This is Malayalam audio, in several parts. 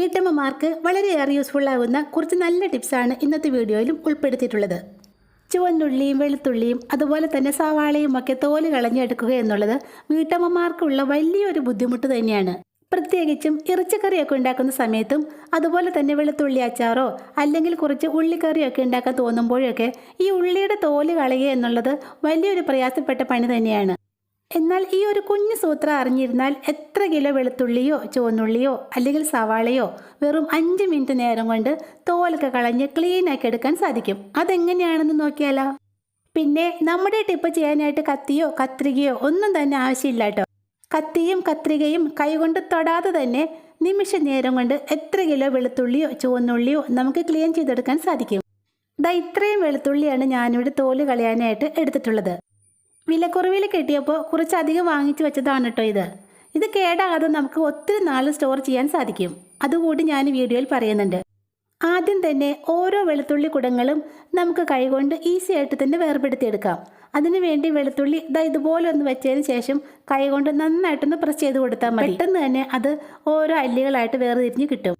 വീട്ടമ്മമാർക്ക് വളരെയേറെ യൂസ്ഫുൾ ആകുന്ന കുറച്ച് നല്ല ടിപ്സാണ് ഇന്നത്തെ വീഡിയോയിലും ഉൾപ്പെടുത്തിയിട്ടുള്ളത്. ചുവന്നുള്ളിയും വെളുത്തുള്ളിയും അതുപോലെ തന്നെ സവാളയും ഒക്കെ തോൽ കളഞ്ഞെടുക്കുക എന്നുള്ളത് വീട്ടമ്മമാർക്കുള്ള വലിയൊരു ബുദ്ധിമുട്ട് തന്നെയാണ്. പ്രത്യേകിച്ചും ഇറച്ചിക്കറിയൊക്കെ ഉണ്ടാക്കുന്ന സമയത്തും അതുപോലെ തന്നെ വെളുത്തുള്ളി അച്ചാറോ അല്ലെങ്കിൽ കുറച്ച് ഉള്ളിക്കറിയൊക്കെ ഉണ്ടാക്കാൻ തോന്നുമ്പോഴൊക്കെ ഈ ഉള്ളിയുടെ തോൽ കളയുക എന്നുള്ളത് വലിയൊരു പ്രയാസപ്പെട്ട പണി തന്നെയാണ്. എന്നാൽ ഈ ഒരു കുഞ്ഞു സൂത്രം അറിഞ്ഞിരുന്നാൽ എത്ര കിലോ വെളുത്തുള്ളിയോ ചുവന്നുള്ളിയോ അല്ലെങ്കിൽ സവാളയോ വെറും അഞ്ച് മിനിറ്റ് നേരം കൊണ്ട് തോലൊക്കെ കളഞ്ഞ് ക്ലീൻ ആക്കി എടുക്കാൻ സാധിക്കും. അതെങ്ങനെയാണെന്ന് നോക്കിയാലോ? പിന്നെ നമ്മുടെ ടിപ്പ് ചെയ്യാനായിട്ട് കത്തിയോ കത്രികയോ ഒന്നും തന്നെ ആവശ്യമില്ല കേട്ടോ. കത്തിയും കത്രികയും കൈകൊണ്ട് തൊടാതെ തന്നെ നിമിഷ നേരം കൊണ്ട് എത്ര കിലോ വെളുത്തുള്ളിയോ ചുവന്നുള്ളിയോ നമുക്ക് ക്ലീൻ ചെയ്തെടുക്കാൻ സാധിക്കും. ദാ ഇത്രയും വെളുത്തുള്ളിയാണ് ഞാനിവിടെ തോൽ കളയാനായിട്ട് എടുത്തിട്ടുള്ളത്. വിലക്കുറവിൽ കിട്ടിയപ്പോൾ കുറച്ചധികം വാങ്ങിച്ചു വെച്ചതാണ് കേട്ടോ ഇത്. ഇത് കേടാകാതെ നമുക്ക് ഒത്തിരി നാൾ സ്റ്റോർ ചെയ്യാൻ സാധിക്കും. അതുകൂടി ഞാൻ വീഡിയോയിൽ പറയുന്നുണ്ട്. ആദ്യം തന്നെ ഓരോ വെളുത്തുള്ളി കുടങ്ങളും നമുക്ക് കൈകൊണ്ട് ഈസി ആയിട്ട് തന്നെ വേർപെടുത്തിയെടുക്കാം. അതിനുവേണ്ടി വെളുത്തുള്ളി ഇതാ ഇതുപോലെ ഒന്ന് വെച്ചതിന് ശേഷം കൈകൊണ്ട് നന്നായിട്ടൊന്ന് പ്രസ് ചെയ്ത് കൊടുത്താൽ മതി. പെട്ടെന്ന് തന്നെ അത് ഓരോ അല്ലികളായിട്ട് വേർതിരിഞ്ഞ് കിട്ടും.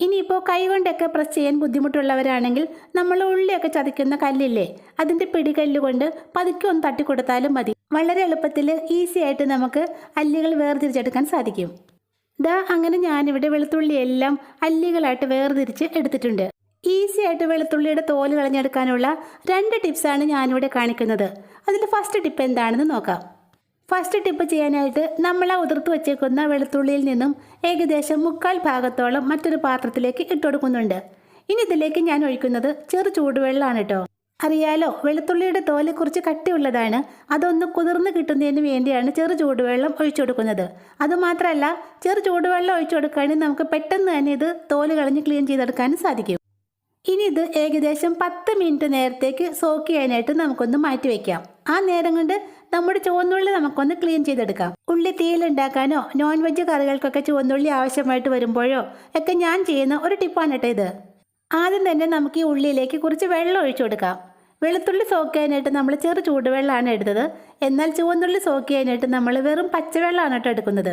ഇനിയിപ്പോൾ കൈകൊണ്ടൊക്കെ പ്രസ് ചെയ്യാൻ ബുദ്ധിമുട്ടുള്ളവരാണെങ്കിൽ നമ്മൾ ഉള്ളിയൊക്കെ ചതയ്ക്കുന്ന കല്ലില്ലേ? അതിന്റെ പിടികല്ല് കൊണ്ട് പതുക്കെ ഒന്ന് തട്ടിക്കൊടുത്താലും മതി. വളരെ എളുപ്പത്തിൽ ഈസി ആയിട്ട് നമുക്ക് അല്ലികൾ വേർതിരിച്ചെടുക്കാൻ സാധിക്കും. ദാ അങ്ങനെ ഞാനിവിടെ വെളുത്തുള്ളി എല്ലാം അല്ലികളായിട്ട് വേർതിരിച്ച് എടുത്തിട്ടുണ്ട്. ഈസി ആയിട്ട് വെളുത്തുള്ളിയുടെ തോൽ കളഞ്ഞെടുക്കാനുള്ള രണ്ട് ടിപ്സാണ് ഞാനിവിടെ കാണിക്കുന്നത്. അതിൽ ഫസ്റ്റ് ടിപ്പ് എന്താണെന്ന് നോക്കാം. ഫസ്റ്റ് ടിപ്പ് ചെയ്യാനായിട്ട് നമ്മൾ ആ ഉതിർത്ത് വച്ചേക്കുന്ന വെളുത്തുള്ളിയിൽ നിന്നും ഏകദേശം മുക്കാൽ ഭാഗത്തോളം മറ്റൊരു പാത്രത്തിലേക്ക് ഇട്ടുകൊടുക്കുന്നുണ്ട്. ഇനി ഇതിലേക്ക് ഞാൻ ഒഴിക്കുന്നത് ചെറു ചൂടുവെള്ളമാണ് കേട്ടോ. അറിയാലോ വെളുത്തുള്ളിയുടെ തോൽ കുറച്ച് കട്ടിയുള്ളതാണ്. അതൊന്ന് കുതിർന്ന് കിട്ടുന്നതിന് വേണ്ടിയാണ് ചെറു ചൂടുവെള്ളം ഒഴിച്ചു കൊടുക്കുന്നത് അതുമാത്രമല്ല ചെറു ചൂടുവെള്ളം ഒഴിച്ചു കൊടുക്കുകയാണെങ്കിൽ നമുക്ക് പെട്ടെന്ന് തന്നെ ഇത് തോൽ കളഞ്ഞ് ക്ലീൻ ചെയ്തെടുക്കാനും സാധിക്കും. ഇനി ഇത് ഏകദേശം പത്ത് മിനിറ്റ് നേരത്തേക്ക് സോക്ക് ചെയ്യാനായിട്ട് നമുക്കൊന്ന് മാറ്റി വെക്കാം. ആ നേരം കൊണ്ട് നമ്മുടെ ചുവന്നുള്ളി നമുക്കൊന്ന് ക്ലീൻ ചെയ്തെടുക്കാം. ഉള്ളി തീയിലുണ്ടാക്കാനോ നോൺ വെജ് കറികൾക്കൊക്കെ ചുവന്നുള്ളി ആവശ്യമായിട്ട് വരുമ്പോഴോ ഒക്കെ ഞാൻ ചെയ്യുന്ന ഒരു ടിപ്പാണ് കേട്ടോ ഇത്. ആദ്യം തന്നെ നമുക്ക് ഈ ഉള്ളിയിലേക്ക് കുറച്ച് വെള്ളം ഒഴിച്ചു കൊടുക്കാം. വെളുത്തുള്ളി സോക്ക് ചെയ്യാനായിട്ട് നമ്മൾ ചെറു ചൂടുവെള്ളമാണ് എടുത്തത്. എന്നാൽ ചുവന്നുള്ളി സോക്ക് ചെയ്യാനായിട്ട് നമ്മൾ വെറും പച്ചവെള്ളമാണ് കേട്ടോ എടുക്കുന്നത്.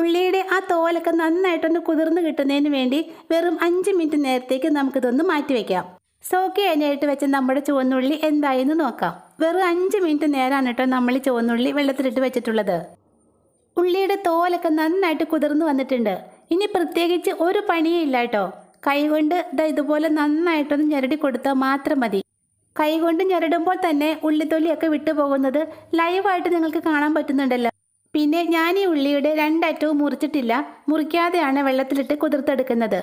ഉള്ളിയുടെ ആ തോലൊക്കെ നന്നായിട്ടൊന്ന് കുതിർന്ന് കിട്ടുന്നതിന് വേണ്ടി വെറും അഞ്ച് മിനിറ്റ് നേരത്തേക്ക് നമുക്കിതൊന്ന് മാറ്റി വെക്കാം. സോക്ക് ചെയ്യാനായിട്ട് വെച്ച നമ്മുടെ ചുവന്നുള്ളി എന്തായെന്ന് നോക്കാം. വെറും അഞ്ച് മിനിറ്റ് നേരമാണ് കേട്ടോ നമ്മൾ ഈ ചുവന്നുള്ളി വെള്ളത്തിലിട്ട് വെച്ചിട്ടുള്ളത്. ഉള്ളിയുടെ തോലൊക്കെ നന്നായിട്ട് കുതിർന്ന് വന്നിട്ടുണ്ട്. ഇനി പ്രത്യേകിച്ച് ഒരു പണിയും ഇല്ല കേട്ടോ. കൈകൊണ്ട് ഇതാ ഇതുപോലെ നന്നായിട്ടൊന്ന് ഞെരടി കൊടുത്താൽ മാത്രം മതി. കൈകൊണ്ട് ഞെരടുമ്പോൾ തന്നെ ഉള്ളിത്തൊലിയൊക്കെ വിട്ടുപോകുന്നത് ലൈവായിട്ട് നിങ്ങൾക്ക് കാണാൻ പറ്റുന്നുണ്ടല്ലോ. പിന്നെ ഞാൻ ഈ ഉള്ളിയുടെ രണ്ടറ്റവും മുറിച്ചിട്ടില്ല. മുറിക്കാതെയാണ് വെള്ളത്തിലിട്ട് കുതിർത്തെടുക്കുന്നത്.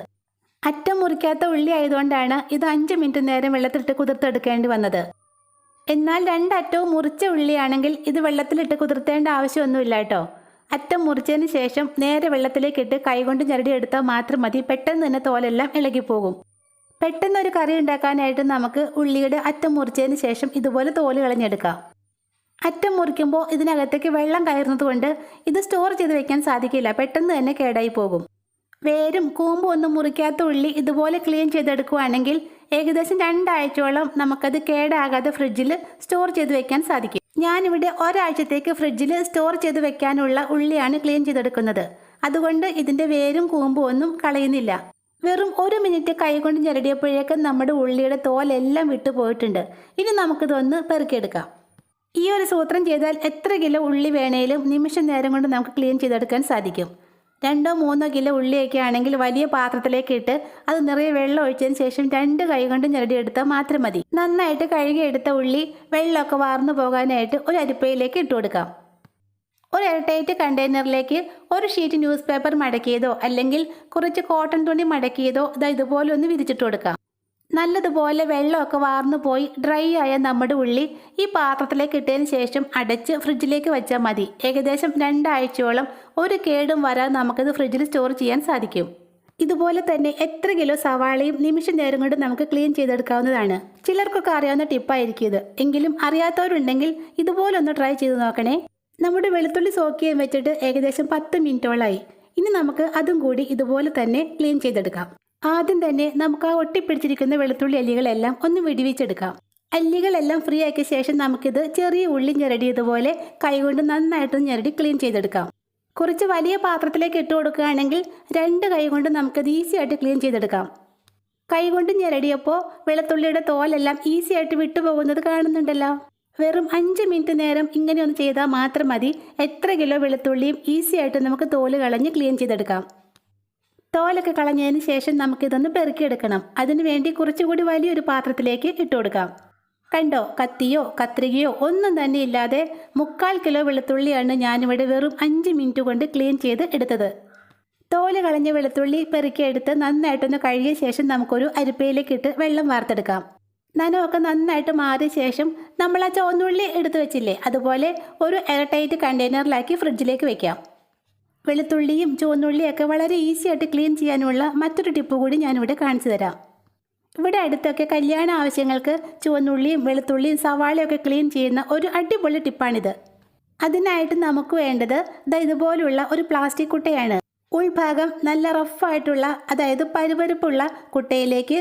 അറ്റം മുറിക്കാത്ത ഉള്ളി ആയതുകൊണ്ടാണ് ഇത് അഞ്ച് മിനിറ്റ് നേരം വെള്ളത്തിലിട്ട് കുതിർത്തെടുക്കേണ്ടി വന്നത്. എന്നാൽ രണ്ടറ്റവും മുറിച്ച ഉള്ളിയാണെങ്കിൽ ഇത് വെള്ളത്തിലിട്ട് കുതിർത്തേണ്ട ആവശ്യമൊന്നുമില്ല കേട്ടോ. അറ്റം മുറിച്ചതിന് ശേഷം നേരെ വെള്ളത്തിലേക്കിട്ട് കൈകൊണ്ട് ചരടിയെടുത്താൽ മാത്രം മതി. പെട്ടെന്ന് തന്നെ തോലെല്ലാം ഇളകിപ്പോകും. പെട്ടെന്ന് ഒരു കറി ഉണ്ടാക്കാനായിട്ട് നമുക്ക് ഉള്ളിയുടെ അറ്റം മുറിച്ചതിന് ശേഷം ഇതുപോലെ തോൽ കളഞ്ഞെടുക്കാം. അറ്റം മുറിക്കുമ്പോൾ ഇതിനകത്തേക്ക് വെള്ളം കയറുന്നതുകൊണ്ട് ഇത് സ്റ്റോർ ചെയ്ത് വെക്കാൻ സാധിക്കില്ല. പെട്ടെന്ന് തന്നെ കേടായി പോകും. വേരും കൂമ്പും ഒന്നും മുറിക്കാത്ത ഉള്ളി ഇതുപോലെ ക്ലീൻ ചെയ്തെടുക്കുകയാണെങ്കിൽ ഏകദേശം രണ്ടാഴ്ചയോളം നമുക്കത് കേടാകാതെ ഫ്രിഡ്ജിൽ സ്റ്റോർ ചെയ്ത് വെക്കാൻ സാധിക്കും. ഞാനിവിടെ ഒരാഴ്ചത്തേക്ക് ഫ്രിഡ്ജിൽ സ്റ്റോർ ചെയ്ത് വെക്കാനുള്ള ഉള്ളിയാണ് ക്ലീൻ ചെയ്തെടുക്കുന്നത്. അതുകൊണ്ട് ഇതിന്റെ വേരും കൂമ്പും ഒന്നും കളയുന്നില്ല. വെറും ഒരു മിനിറ്റ് കൈകൊണ്ട് ഞെരടിയപ്പോഴേക്കും നമ്മുടെ ഉള്ളിയുടെ തോലെല്ലാം വിട്ടുപോയിട്ടുണ്ട്. ഇനി നമുക്കിതൊന്ന് പെറുക്കിയെടുക്കാം. ഈ ഒരു സൂത്രം ചെയ്താൽ എത്ര കിലോ ഉള്ളി വേണേലും നിമിഷ നേരം കൊണ്ട് നമുക്ക് ക്ലീൻ ചെയ്തെടുക്കാൻ സാധിക്കും. രണ്ടോ മൂന്നോ കിലോ ഉള്ളിയൊക്കെ ആണെങ്കിൽ വലിയ പാത്രത്തിലേക്ക് ഇട്ട് അത് നിറയെ വെള്ളം ഒഴിച്ചതിന് ശേഷം രണ്ട് കൈ കൊണ്ട് ഞെരടിയെടുത്താൽ മാത്രം മതി. നന്നായിട്ട് കഴുകിയെടുത്ത ഉള്ളി വെള്ളമൊക്കെ വാർന്നു പോകാനായിട്ട് ഒരു അരിപ്പയിലേക്ക് ഇട്ട് കൊടുക്കാം. ഒരു എയർടൈറ്റ് കണ്ടെയ്നറിലേക്ക് ഒരു ഷീറ്റ് ന്യൂസ് പേപ്പർ മടക്കിയതോ അല്ലെങ്കിൽ കുറച്ച് കോട്ടൺ തുണി മടക്കിയതോ ഇതാ ഇതുപോലെ ഒന്ന് വിരിച്ചിട്ട് കൊടുക്കാം. നല്ലതുപോലെ വെള്ളമൊക്കെ വാർന്നു പോയി ഡ്രൈ ആയ നമ്മുടെ ഉള്ളി ഈ പാത്രത്തിലേക്ക് ഇട്ടതിന് ശേഷം അടച്ച് ഫ്രിഡ്ജിലേക്ക് വെച്ചാൽ മതി. ഏകദേശം രണ്ടാഴ്ചയോളം ഒരു കേടും വരാതെ നമുക്കിത് ഫ്രിഡ്ജിൽ സ്റ്റോർ ചെയ്യാൻ സാധിക്കും. ഇതുപോലെ തന്നെ എത്ര കിലോ സവാളയും നിമിഷ നേരം കൊണ്ട് നമുക്ക് ക്ലീൻ ചെയ്തെടുക്കാവുന്നതാണ്. ചിലർക്കൊക്കെ അറിയാവുന്ന ടിപ്പായിരിക്കും ഇത്. എങ്കിലും അറിയാത്തവരുണ്ടെങ്കിൽ ഇതുപോലെ ഒന്ന് ട്രൈ ചെയ്ത് നോക്കണേ. നമ്മുടെ വെളുത്തുള്ളി സോക്ക് ചെയ്യാൻ വെച്ചിട്ട് ഏകദേശം പത്ത് മിനിറ്റോളായി. ഇനി നമുക്ക് അതും കൂടി ഇതുപോലെ തന്നെ ക്ലീൻ ചെയ്തെടുക്കാം. ആദ്യം തന്നെ നമുക്ക് ആ ഒട്ടിപ്പിടിച്ചിരിക്കുന്ന വെളുത്തുള്ളി അല്ലികളെല്ലാം ഒന്ന് വെടിവെച്ചെടുക്കാം. അല്ലികളെല്ലാം ഫ്രീ ആക്കിയ ശേഷം നമുക്കിത് ചെറിയ ഉള്ളി ഞെരടിയതുപോലെ കൈകൊണ്ട് നന്നായിട്ട് ഞെരടി ക്ലീൻ ചെയ്തെടുക്കാം. കുറച്ച് വലിയ പാത്രത്തിലേക്ക് ഇട്ട് കൊടുക്കുകയാണെങ്കിൽ രണ്ട് കൈ കൊണ്ട് നമുക്കത് ഈസി ആയിട്ട് ക്ലീൻ ചെയ്തെടുക്കാം. കൈകൊണ്ട് ഞെരടിയപ്പോൾ വെളുത്തുള്ളിയുടെ തോലെല്ലാം ഈസി ആയിട്ട് വിട്ടുപോകുന്നത് കാണുന്നുണ്ടല്ലോ. വെറും അഞ്ച് മിനിറ്റ് നേരം ഇങ്ങനെ ഒന്ന് ചെയ്താൽ മാത്രം മതി. എത്ര കിലോ വെളുത്തുള്ളിയും ഈസി ആയിട്ട് നമുക്ക് തോൽ കളഞ്ഞ് ക്ലീൻ ചെയ്തെടുക്കാം. തോലൊക്കെ കളഞ്ഞതിന് ശേഷം നമുക്കിതൊന്ന് പെറുക്കിയെടുക്കണം. അതിനു വേണ്ടി കുറച്ചുകൂടി വലിയൊരു പാത്രത്തിലേക്ക് ഇട്ട് കൊടുക്കാം. കണ്ടോ? കത്തിയോ കത്രികയോ ഒന്നും തന്നെ ഇല്ലാതെ മുക്കാൽ കിലോ വെളുത്തുള്ളിയാണ് ഞാനിവിടെ വെറും അഞ്ച് മിനിറ്റ് കൊണ്ട് ക്ലീൻ ചെയ്ത് എടുത്തത്. തോൽ കളഞ്ഞ വെളുത്തുള്ളി പെറുക്കിയെടുത്ത് നന്നായിട്ടൊന്ന് കഴുകിയ ശേഷം നമുക്കൊരു അരിപ്പയിലേക്ക് ഇട്ട് വെള്ളം വാർത്തെടുക്കാം. നനവൊക്കെ നന്നായിട്ട് മാറിയ ശേഷം നമ്മൾ ആ ചുവന്നുള്ളി എടുത്തു വെച്ചില്ലേ? അതുപോലെ ഒരു എയർടൈറ്റ് കണ്ടെയ്നറിലാക്കി ഫ്രിഡ്ജിലേക്ക് വെക്കാം. വെളുത്തുള്ളിയും ചുവന്നുള്ളിയൊക്കെ വളരെ ഈസി ആയിട്ട് ക്ലീൻ ചെയ്യാനുള്ള മറ്റൊരു ടിപ്പ് കൂടി ഞാനിവിടെ കാണിച്ചു തരാം. ഇവിടെ അടുത്തൊക്കെ കല്യാണ ആവശ്യങ്ങൾക്ക് ചുവന്നുള്ളിയും വെളുത്തുള്ളിയും സവാളയൊക്കെ ക്ലീൻ ചെയ്യുന്ന ഒരു അടിപൊളി ടിപ്പാണിത് അതിനായിട്ട് നമുക്ക് വേണ്ടത് ദാ ഇതുപോലുള്ള ഒരു പ്ലാസ്റ്റിക് കുട്ടയാണ്. ഉൾഭാഗം നല്ല റഫായിട്ടുള്ള അതായത് പരുപരുപ്പുള്ള കുട്ടയിലേക്ക്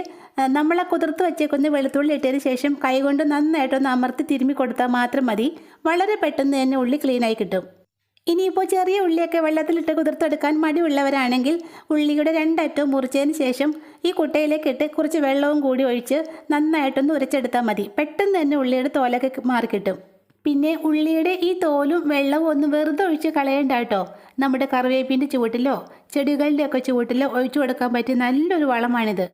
നമ്മളെ കുതിർത്ത് വെച്ചേക്കുന്ന വെളുത്തുള്ളി ഇട്ടതിന് ശേഷം കൈകൊണ്ട് നന്നായിട്ടൊന്ന് അമർത്തി തിരുമ്മി കൊടുത്താൽ മാത്രം മതി. വളരെ പെട്ടെന്ന് തന്നെ ഉള്ളി ക്ലീനായി കിട്ടും. ഇനിയിപ്പോൾ ചെറിയ ഉള്ളിയൊക്കെ വെള്ളത്തിലിട്ട് കുതിർത്തെടുക്കാൻ മടിയുള്ളവരാണെങ്കിൽ ഉള്ളിയുടെ രണ്ടറ്റവും മുറിച്ചതിന് ശേഷം ഈ കുട്ടയിലേക്ക് ഇട്ട് കുറച്ച് വെള്ളവും കൂടി ഒഴിച്ച് നന്നായിട്ടൊന്ന് ഉരച്ചെടുത്താൽ മതി. പെട്ടെന്ന് തന്നെ ഉള്ളിയുടെ തോലൊക്കെ മാറിക്കിട്ടും. പിന്നെ ഉള്ളിയുടെ ഈ തോലും വെള്ളവും ഒന്ന് വെറുതെ ഒഴിച്ച് കളയേണ്ട കേട്ടോ. നമ്മുടെ കറിവേപ്പിന്റെ ചുവട്ടിലോ ചെടികളുടെയൊക്കെ ചുവട്ടിലോ ഒഴിച്ചു കൊടുക്കാൻ പറ്റിയ നല്ലൊരു വളമാണിത്.